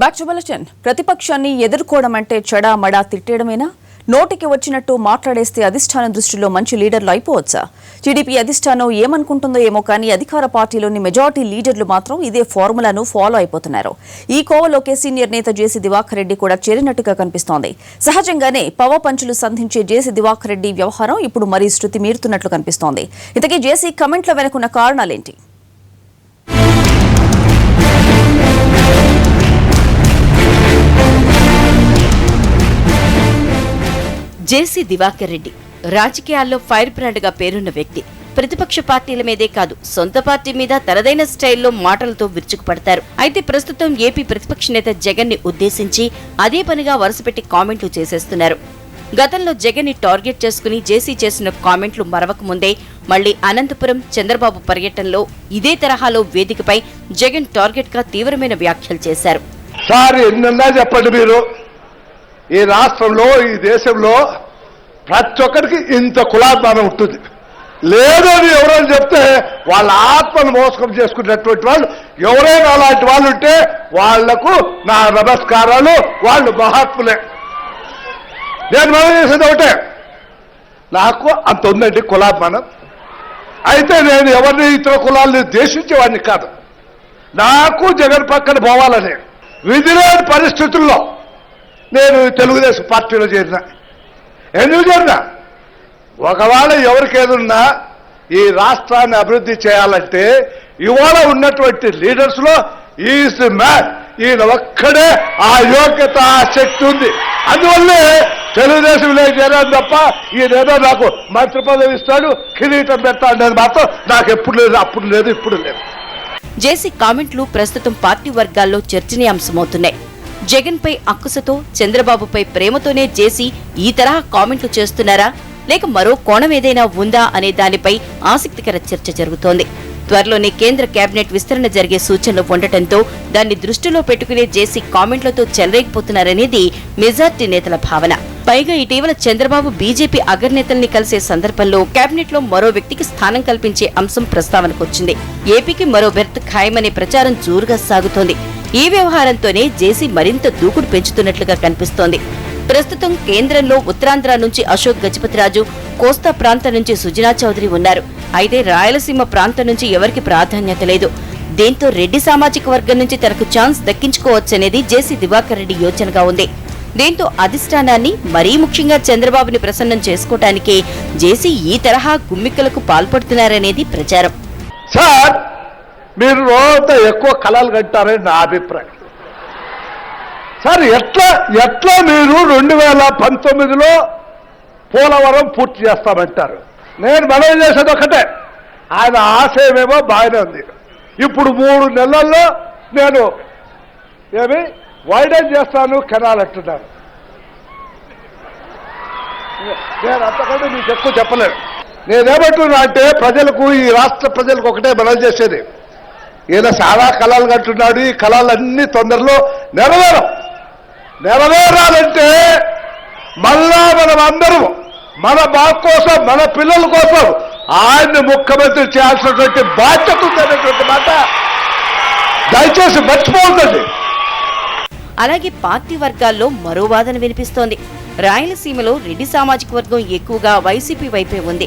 Back to bulletin ప్రతిపక్షాన్ని ఎదుర్కోవడం అంటే చెడా మడా తిట్టేయడమేనా? నోటికి వచ్చినట్టు మాట్లాడేస్తే అధిష్టానం దృష్టిలో మంచి లీడర్లు అయిపోవచ్చా? టీడీపీ అధిష్టానం ఏమనుకుంటుందో ఏమో కానీ అధికార పార్టీలోని మెజార్టీ లీడర్లు మాత్రం ఇదే ఫార్ములాను ఫాలో అయిపోతున్నారు. ఈ కోవలోకే సీనియర్ నేత జేసీ దివాకర్ రెడ్డి కూడా చేరినట్టుగా కనిపిస్తోంది. సహజంగానే పవ పంచులు సంధించే జేసీ దివాకర్ రెడ్డి వ్యవహారం ఇప్పుడు మరీ శృతి మీరుతున్నట్లు కనిపిస్తోంది. ఇంతకీ జేసీ కమెంట్ల వెనుకున్న కారణాలేంటి? J C Diwakar Reddy. రాజకీయాల్లో ఫైర్ బ్రాండ్గా పేరున్న వ్యక్తి. ప్రతిపక్ష పార్టీల మీదే కాదు సొంత పార్టీ మీద తనదైన స్టైల్లో మాటలతో విరుచుకుపడతారు. అయితే ప్రస్తుతం ఏపీ ప్రతిపక్ష నేత జగన్ని ఉద్దేశించి అదే పనిగా వరుసపెట్టి కామెంట్లు చేసేస్తున్నారు. గతంలో జగన్ని టార్గెట్ చేసుకుని జేసీ చేసిన కామెంట్లు మరవకముందే మళ్ళీ అనంతపురం చంద్రబాబు పర్యటనలో ఇదే తరహాలో వేదికపై జగన్ టార్గెట్గా తీవ్రమైన వ్యాఖ్యలు చేశారు. సార్ చెప్పండి మీరు. ఈ రాష్ట్రంలో ఈ దేశంలో ప్రతి ఒక్కరికి ఇంత కులాభిమానం ఉంటుంది. లేదు అని ఎవరైనా చెప్తే వాళ్ళ ఆత్మను మోసకం చేసుకున్నటువంటి వాళ్ళు ఎవరైనా అలాంటి వాళ్ళు ఉంటే వాళ్ళకు నా నమస్కారాలు వాళ్ళు మహాత్ములే. నేను మనం చేసేది ఒకటే. నాకు అంత ఉందండి కులాభిమానం. అయితే నేను ఎవరిని ఇతర కులాలను దేశించేవాడిని కాదు. నాకు జగన్ పక్కన పోవాలని విధి లేని పరిస్థితుల్లో నేను తెలుగుదేశం పార్టీలో చేరిన. ఎందుకు చేరిన? ఒకవేళ ఎవరికి ఏదున్నా ఈ రాష్ట్రాన్ని అభివృద్ధి చేయాలంటే ఇవాళ ఉన్నటువంటి లీడర్స్లో ఈజ్ మ్యాన్ ఈయన ఒక్కడే ఆ యోగ్యత ఆ శక్తి ఉంది. అందువల్లే తెలుగుదేశంలో చేరాను తప్ప ఈయనేదో నాకు మంత్రి పదవి ఇస్తాడు కిరీటం పెడతాడు అనేది మాత్రం నాకు ఎప్పుడు లేదు అప్పుడు లేదు ఇప్పుడు లేదు. జేసీ కామెంట్లు ప్రస్తుతం పార్టీ వర్గాల్లో చర్చనీయాంశమవుతున్నాయి. జగన్ పై అక్కుసతో చంద్రబాబుపై ప్రేమతోనే జేసీ ఈ తరహా కామెంట్లు చేస్తున్నారా? లేక మరో కోణం ఏదైనా ఉందా అనే దానిపై ఆసక్తికర చర్చ జరుగుతోంది. త్వరలోనే కేంద్ర కేబినెట్ విస్తరణ జరిగే సూచనలు ఉండటంతో దాన్ని దృష్టిలో పెట్టుకునే జేసీ కామెంట్లతో చెలరేగిపోతున్నారనేది మెజార్టీ నేతల భావన. పైగా ఇటీవల చంద్రబాబు బీజేపీ అగ్రనేతల్ని కలిసే సందర్భంలో కేబినెట్లో మరో వ్యక్తికి స్థానం కల్పించే అంశం ప్రస్తావనకొచ్చింది. ఏపీకి మరో బెర్త్ ఖాయమనే ప్రచారం జోరుగా సాగుతోంది. ఈ వ్యవహారంతోనే జేసీ మరింత దూకుడు పెంచుతున్నట్లుగా కనిపిస్తోంది. ప్రస్తుతం కేంద్రంలో ఉత్తరాంధ్ర నుంచి అశోక్ గజపతిరాజు కోస్తా ప్రాంతం నుంచి సుజనా చౌదరి ఉన్నారు. అయితే రాయలసీమ ప్రాంతం నుంచి ఎవరికి ప్రాధాన్యత లేదు. దీంతో రెడ్డి సామాజిక వర్గం నుంచి తనకు ఛాన్స్ దక్కించుకోవచ్చనేది జేసీ దివాకర్ రెడ్డి యోచనగా ఉంది. దీంతో అధిష్టానాన్ని మరీ ముఖ్యంగా చంద్రబాబుని ప్రసన్నం చేసుకోవటానికే జేసీ ఈ తరహా గుమ్మికలకు పాల్పడుతున్నారనేది ప్రచారం. సార్! మీరు రోజంతా ఎక్కువ కళలు కట్టారని నా అభిప్రాయం. సార్ ఎట్లా ఎట్లా మీరు రెండు వేల పంతొమ్మిదిలో పోలవరం పూర్తి చేస్తామంటారు? నేను మనం చేసేది ఒకటే. ఆయన ఆశయమేమో బాగానే ఉంది. ఇప్పుడు మూడు నెలల్లో నేను ఏమి వైడెన్ చేస్తాను కెనాల్ అంటున్నాను నేను అంతకంటే మీకు ఎక్కువ చెప్పలేను. నేనేమంటున్నా అంటే ప్రజలకు ఈ రాష్ట్ర ప్రజలకు ఒకటే మనం చేసేది. ఈయన చాలా కళలు కంటున్నాడు ఈ కళలన్నీ తొందరలో నెరవేరం నెరవేరాలంటే మళ్ళా మనం అందరం మన బాబు కోసం మన పిల్లల కోసం ఆయన్ని ముఖ్యమంత్రి చేయాల్సినటువంటి బాధ్యత ఉందనేటువంటి మాట దయచేసి మర్చిపోవద్దండి. అలాగే పార్టీ వర్గాల్లో మరో వాదన వినిపిస్తోంది. రాయలసీమలో రెడ్డి సామాజిక వర్గం ఎక్కువగా వైసీపీ వైపే ఉంది.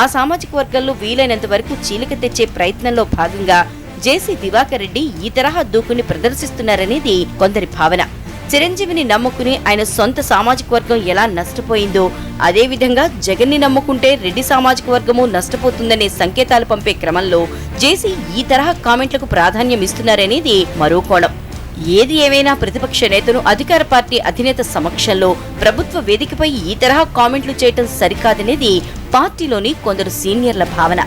ఆ సామాజిక వర్గంలో వీలైనంత వరకు చీలిక తెచ్చే ప్రయత్నంలో భాగంగా జేసీ దివాకర్ రెడ్డి ఈ తరహా దూకుని ప్రదర్శిస్తున్నారనేది కొందరి భావన. చిరంజీవిని నమ్ముకుని ఆయన సొంత సామాజిక వర్గం ఎలా నష్టపోయిందో అదేవిధంగా జగన్ని నమ్ముకుంటే రెడ్డి సామాజిక వర్గము నష్టపోతుందనే సంకేతాలు పంపే క్రమంలో జేసీ ఈ తరహా కామెంట్లకు ప్రాధాన్యం ఇస్తున్నారనేది మరో కోణం. ఏది ఏమైనా ప్రతిపక్ష నేతను అధికార పార్టీ అధినేత సమక్షంలో ప్రభుత్వ వేదికపై ఈ తరహా కామెంట్లు చేయటం సరికాదనేది పార్టీలోని కొందరు సీనియర్ల భావన.